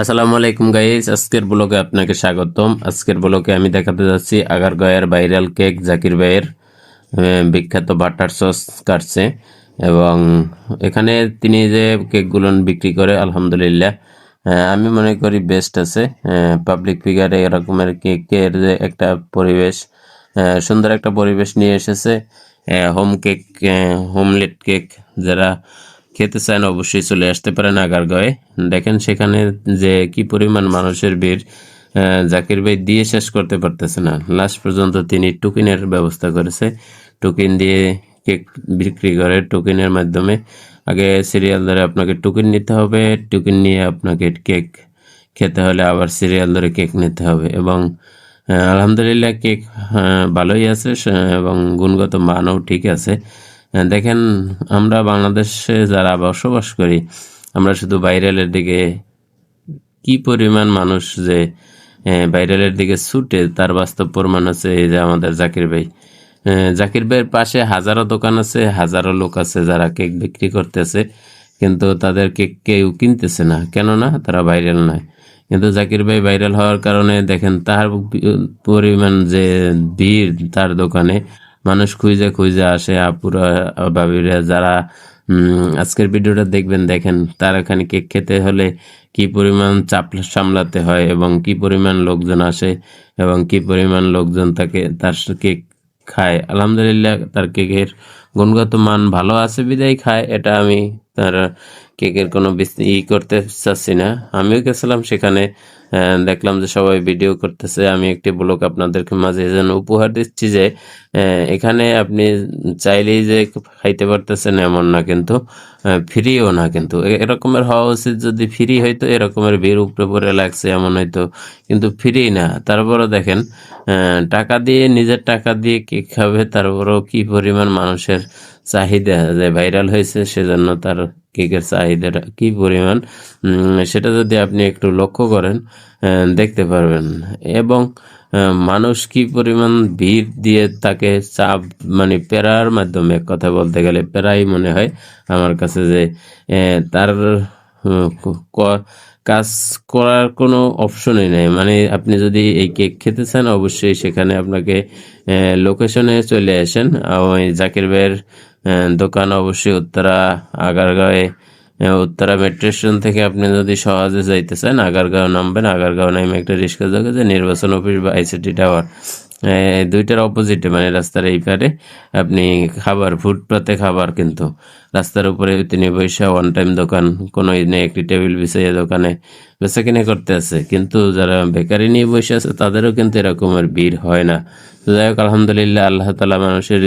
আসসালামু আলাইকুম গাইস আজকের ব্লগে আপনাকে স্বাগতম। আজকের ব্লগে আমি দেখাতে যাচ্ছি আগারগয়ের ভাইরাল কেক জাকির ভাইয়ের বিখ্যাত বাটার সস কাটছে। এবং এখানে তিনি যে কেকগুলো বিক্রি করে, আলহামদুলিল্লাহ আমি মনে করি বেস্ট আছে। পাবলিক ফিগারে এরকমের কেকের যে একটা পরিবেশ সুন্দর একটা পরিবেশ নিয়ে এসেছে। হোম কেক হোমলেট কেক যারা খেতে চান অবশ্যই চলে আসতে পারেন আগারগাঁয়ে দেখেন সেখানে যে কি পরিমাণ মানুষের ভিড় জাকির ভাই দিয়ে শেষ করতে পারতেছে না। লাস্ট পর্যন্ত তিনি টুকিনের ব্যবস্থা করেছে। টুকিন দিয়ে কেক বিক্রি করে টুকিনের মাধ্যমে। আগে সিরিয়াল ধরে আপনাকে টুকিন নিতে হবে, টুকিন নিয়ে আপনাকে কেক খেতে হলে আবার সিরিয়াল ধরে কেক নিতে হবে এবং আলহামদুলিল্লাহ কেক ভালোই আছে এবং গুণগত মানও ঠিক আছে। দেখেন, আমরা বাংলাদেশে যারা বসবাস করি, আমরা শুধু ভাইরালের দিকে কি পরিমাণ মানুষ যে ভাইরালের দিকে ছুটে, তার বাস্তব প্রমাণ আছে এই যে আমাদের জাকির ভাই। জাকির ভাইয়ের পাশে হাজারো দোকান আছে, হাজারো লোক আছে যারা কেক বিক্রি করতেছে, কিন্তু তাদের কেক কেউ কিনতেছে না। কেননা তারা ভাইরাল নয়। কিন্তু জাকির ভাই ভাইরাল হওয়ার কারণে দেখেন, তার পরিমাণ যে ভিড় তার দোকানে মানুষ খুঁজে খুঁজে আসে আপুরা, বাবিরা যারা আজকের ভিডিওটা দেখবেন, দেখেন তার এখানে কেক খেতে হলে কি পরিমাণ চাপ সামলাতে হয় এবং কি পরিমাণ লোকজন আসে এবং কি পরিমাণ লোকজন তাকে, তার কেক খায়। আলহামদুলিল্লাহ তার কেকের গুণগত মান ভালো আছে, বিদায় খায়। এটা আমি তার কেকের কোনো ই করতে চাচ্ছি না। আমিও গেছিলাম সেখানে দেখলাম যে সবাই ভিডিও করতেছে। আমি একটি ব্লগ আপনাদেরকে মাঝে যেন উপহার দিচ্ছি যে এখানে আপনি চাইলেই যে খাইতে পারতেছেন এমন না কিন্তু ফ্রিও না কিন্তু। এরকমের হওয়া উচিত যদি ফ্রি হয়তো এরকমের ভিড় উপরে পড়ে লাগছে এমন হয়তো কিন্তু ফ্রি না। তারপরও দেখেন টাকা দিয়ে, নিজের টাকা দিয়ে কেক খাবে, তারপরেও কি পরিমাণ মানুষের চাহিদা যে ভাইরাল হয়েছে, সেজন্য তার কেকের চাহিদাটা কি পরিমাণ? সেটা যদি আপনি একটু লক্ষ্য করেন দেখতে পারবেন। এবং মানুষ কি পরিমাণ ভিড় দিয়ে তাকে চাপ মানে পেরার মাধ্যমে কথা বলতে গেলে পেরাই মনে হয় আমার কাছে যে তার কাজ করার কোনো অপশনই নেই। মানে আপনি যদি এই কেক খেতে চান, অবশ্যই সেখানে আপনাকে লোকেশনে চলে আসেন। জাকির ভাইয়ের দোকান অবশ্যই উত্তরা, আগারগাঁওয়ে উত্তরা মেট্রো স্টেশন থেকে আপনি যদি সহজে যাইতে চান, আগারগাঁও নামবেন। আগারগাঁও নামে একটা রিক্সা যোগে যে নির্বাচন অফিস বা আইসিটি টাওয়ার দুইটার অপোজিটে মানে রাস্তার এই পারে আপনি খাবার ফুটপাতে খাবার কিন্তু। রাস্তার উপরে তিনি বৈশা ওয়ান টাইম দোকান, কোনো নেই একটি টেবিল বিছাইয়া দোকানে বেচা কিনে করতে আছে। কিন্তু যারা বেকারি নিয়ে বসে আছে, তাদেরও কিন্তু এরকমের ভিড় হয় না। যাই হোক, আলহামদুলিল্লাহ, আল্লাহ তালা মানুষের